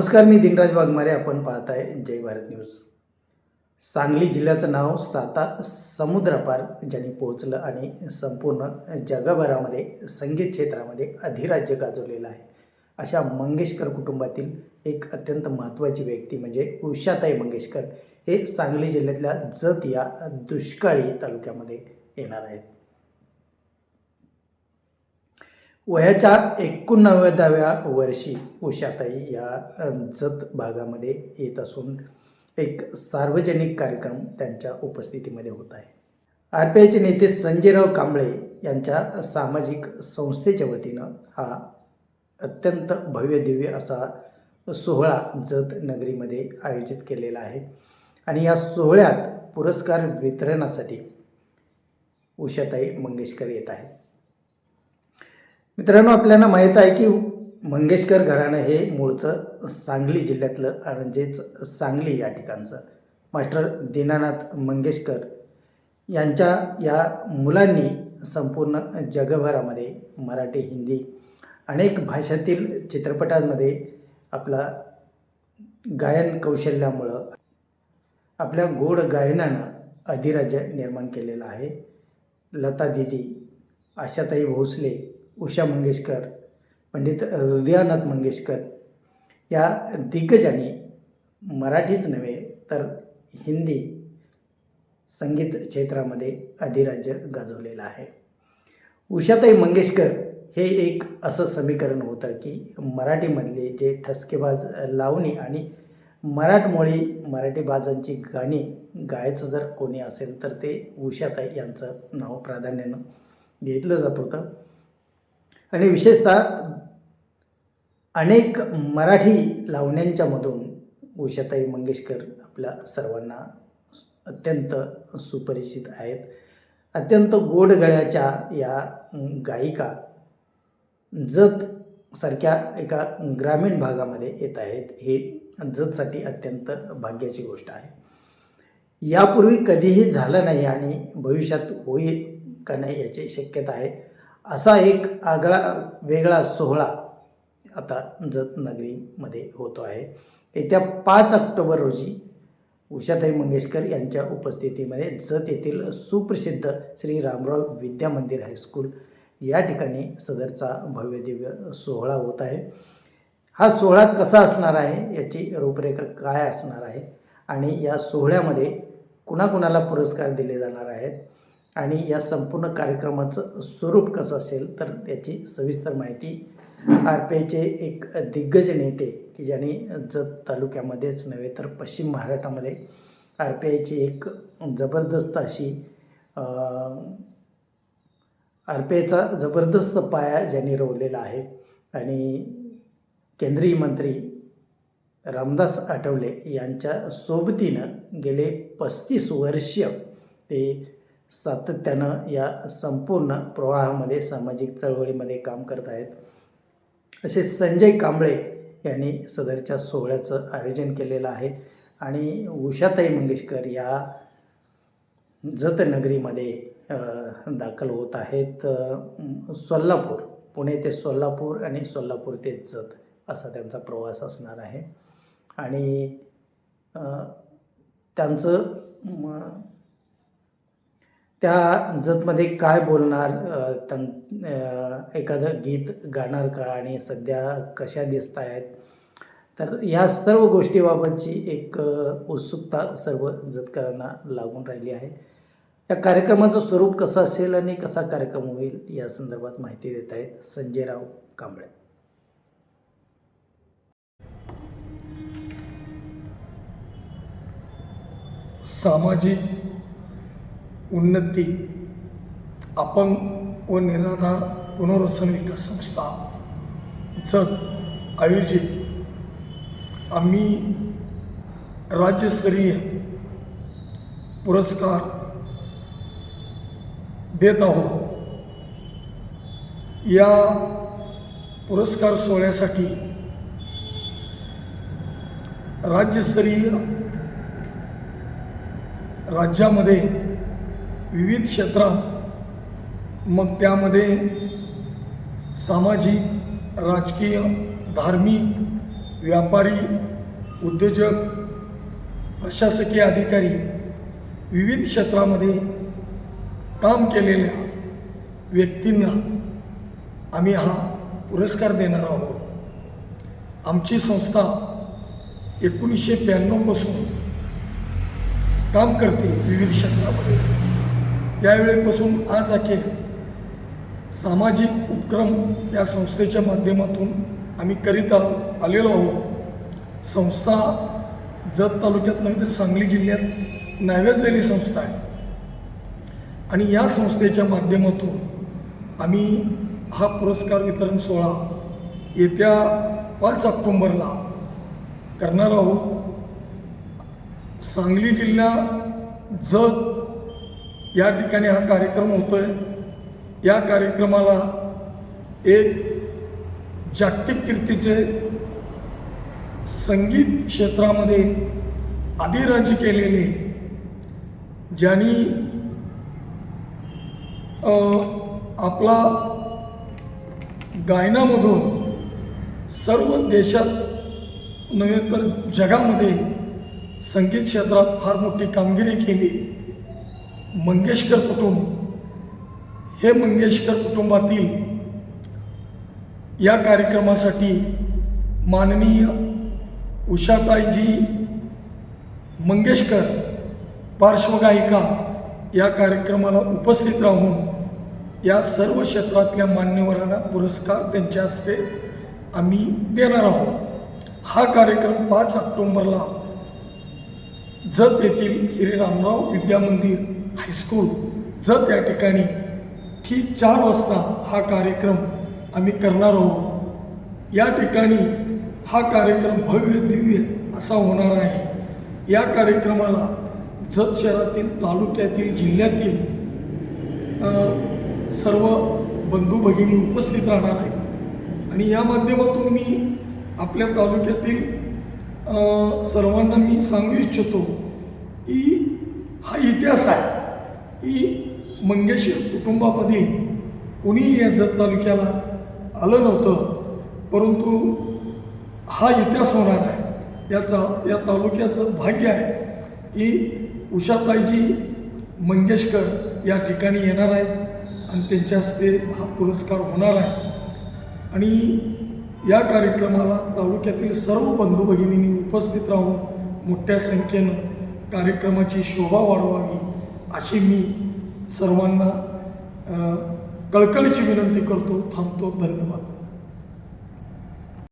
नमस्कार मी दिनराज वाघमारे. आपण पाहत आहे जय भारत न्यूज. सांगली जिल्ह्याचं नाव साता समुद्रापार ज्यांनी पोहोचलं आणि संपूर्ण जगभरामध्ये संगीत क्षेत्रामध्ये अधिराज्य गाजवलेलं आहे. अशा मंगेशकर कुटुंबातील एक अत्यंत महत्त्वाची व्यक्ती म्हणजे उषाताई मंगेशकर हे सांगली जिल्ह्यातल्या जत या दुष्काळी तालुक्यामध्ये येणार आहेत. वयाच्या एकोणनव्वदाव्या वर्षी उषाताई या जत भागामध्ये येत असून एक सार्वजनिक कार्यक्रम त्यांच्या उपस्थितीमध्ये होत आहे. आर पी आयचे नेते संजयराव कांबळे यांच्या सामाजिक संस्थेच्या वतीनं हा अत्यंत भव्य दिव्य असा सोहळा जत नगरीमध्ये आयोजित केलेला आहे आणि या सोहळ्यात पुरस्कार वितरणासाठी उषाताई मंगेशकर येत आहेत. मित्रांनो आपल्याला माहीत आहे की मंगेशकर घराणं हे मूळचं सांगली जिल्ह्यातलं म्हणजेच सांगली या ठिकाणचं. मास्टर दीनानाथ मंगेशकर यांच्या या मुलांनी संपूर्ण जगभरामध्ये मराठी हिंदी अनेक भाषातील चित्रपटांमध्ये आपला गायन कौशल्यामुळं आपल्या गोड गायनानं अधिराज्य निर्माण केलेलं आहे. लता दिदी आशाताई भोसले उषा मंगेशकर पंडित हृदयानाथ मंगेशकर या दिग्गजांनी मराठीच नव्हे तर हिंदी संगीत क्षेत्रामध्ये अधिराज्य गाजवलेलं आहे. उषाताई मंगेशकर हे एक असं समीकरण होतं की मराठीमधले जे ठसकेबाज लावणी आणि मराठमोळी मराठी बाजांची गाणी गायचं जर कोणी असेल तर ते उषाताई यांचं नाव प्राधान्यानं घेतलं जात होतं. आणि विशेषतः अनेक मराठी लावण्यांच्यामधून उषाताई मंगेशकर आपल्या सर्वांना अत्यंत सुपरिचित आहेत. अत्यंत गोड गळ्याच्या या गायिका जत सारख्या एका ग्रामीण भागामध्ये येत आहेत. हे जतसाठी अत्यंत भाग्याची गोष्ट आहे. यापूर्वी कधीही झालं नाही आणि भविष्यात होईल का नाही याची शक्यता आहे. असा एक आगळा वेगळा सोहळा आता जत नगरीमध्ये होतो आहे. येत्या पाच ऑक्टोबर रोजी उषाताई मंगेशकर यांच्या उपस्थितीमध्ये जत येथील सुप्रसिद्ध श्री रामराव विद्या मंदिर हायस्कूल या ठिकाणी सदरचा भव्यदिव्य सोहळा होत आहे. हा सोहळा कसा असणार आहे याची रूपरेखा काय असणार आहे आणि या सोहळ्यामध्ये कुणाकुणाला पुरस्कार दिले जाणार आहेत आणि या संपूर्ण कार्यक्रमाचं स्वरूप कसं असेल तर त्याची सविस्तर माहिती आर पी आयचे एक दिग्गज नेते की ज्यांनी जत तालुक्यामध्येच नव्हे तर पश्चिम महाराष्ट्रामध्ये आर पी आयची एक जबरदस्त अशी आर पी आयचा जबरदस्त पाया ज्यांनी रोवलेला आहे. आणि केंद्रीय मंत्री रामदास आठवले यांच्या सोबतीनं गेले पस्तीस वर्ष ते सातत्यानं या संपूर्ण प्रवाहामध्ये सामाजिक चळवळीमध्ये काम करत आहेत. असे संजय कांबळे यांनी सदरच्या सोहळ्याचं आयोजन केलेलं आहे आणि उषाताई मंगेशकर या जतनगरीमध्ये दाखल होत आहेत. सोलापूर पुणे ते सोलापूर आणि सोलापूर ते जत असा त्यांचा प्रवास असणार आहे. आणि त्यांचं त्या जतमध्ये काय बोलणार? त्यां एखादं गीत गाणार का? आणि सध्या कशा दिसत आहेत तर या सर्व गोष्टीबाबतची एक उत्सुकता सर्व जतकरांना लागून राहिली आहे. या कार्यक्रमाचं स्वरूप कसं असेल आणि कसा कार्यक्रम होईल या संदर्भात माहिती देत आहेत संजयराव कांबळे. सामाजिक उन्नती अपंग व निराधार पुनर्वसन विकास संस्था जत आयोजित. आम्ही राज्यस्तरीय पुरस्कार देत आहोत. या पुरस्कार सोहळ्यासाठी राज्यस्तरीय राज्यामध्ये विविध क्षेत्रात मग त्यामध्ये सामाजिक राजकीय धार्मिक व्यापारी उद्योजक प्रशासकीय अधिकारी विविध क्षेत्रामध्ये काम केलेल्या व्यक्तींना आम्ही हा पुरस्कार देणार आहोत. आमची संस्था एकोणीसशे ब्याण्णवपासून काम करते विविध क्षेत्रामध्ये. त्यावेळेपासून आज अखेर सामाजिक उपक्रम या संस्थेच्या माध्यमातून आम्ही करीत आलेलो आहोत. संस्था जत तालुक्यात नव्हे तर सांगली जिल्ह्यात नावेजलेली संस्था आहे. आणि या संस्थेच्या माध्यमातून आम्ही हा पुरस्कार वितरण सोहळा येत्या पाच ऑक्टोंबरला करणार आहोत. सांगली जिल्हा जत या ठिकाणी हा कार्यक्रम होतो आहे या कार्यक्रमाला एक जागतिक कीर्तीचे संगीत क्षेत्रामध्ये अधिराज्य केलेले ज्यांनी आपला गायनामधून सर्व देशात नव्हे तर जगामध्ये संगीत क्षेत्रात फार मोठी कामगिरी केली. मंगेशकर कुटुंब. हे मंगेशकर कुटुंबातील या कार्यक्रमासाठी माननीय उषाताईजी मंगेशकर पार्श्वगायिका या कार्यक्रमाला उपस्थित राहून या सर्व क्षेत्रातल्या मान्यवरांना पुरस्कार त्यांच्या हस्ते आम्ही देणार आहोत. हा कार्यक्रम पाच ऑक्टोंबरला जत येथील श्री रामराव विद्यामंदिर हायस्कूल. जत या ठिकाणी ठीक चार वाजता हा कार्यक्रम आम्ही करणार आहोत या ठिकाणी हा कार्यक्रम भव्य दिव्य असा होणार आहे. या कार्यक्रमाला जत शहरातील तालुक्यातील जिल्ह्यातील सर्व बंधू भगिनी उपस्थित राहणार आहेत. आणि या माध्यमातून मी आपल्या तालुक्यातील सर्वांना मी सांगू इच्छितो की हा इतिहास आहे. ही मंगेशकर कुटुंबामध्ये कोणीही या जत तालुक्याला आलं नव्हतं परंतु हा इतिहास होणार आहे. याचा या तालुक्याचं भाग्य आहे की उषाताईजी मंगेशकर या ठिकाणी येणार आहेत आणि त्यांच्या हस्ते हा पुरस्कार होणार आहे. आणि या कार्यक्रमाला तालुक्यातील सर्व बंधू भगिनींनी उपस्थित राहून मोठ्या संख्येनं कार्यक्रमाची शोभा वाढवावी अशी मी सर्वांना कळकळीची विनंती करतो थांबतो धन्यवाद.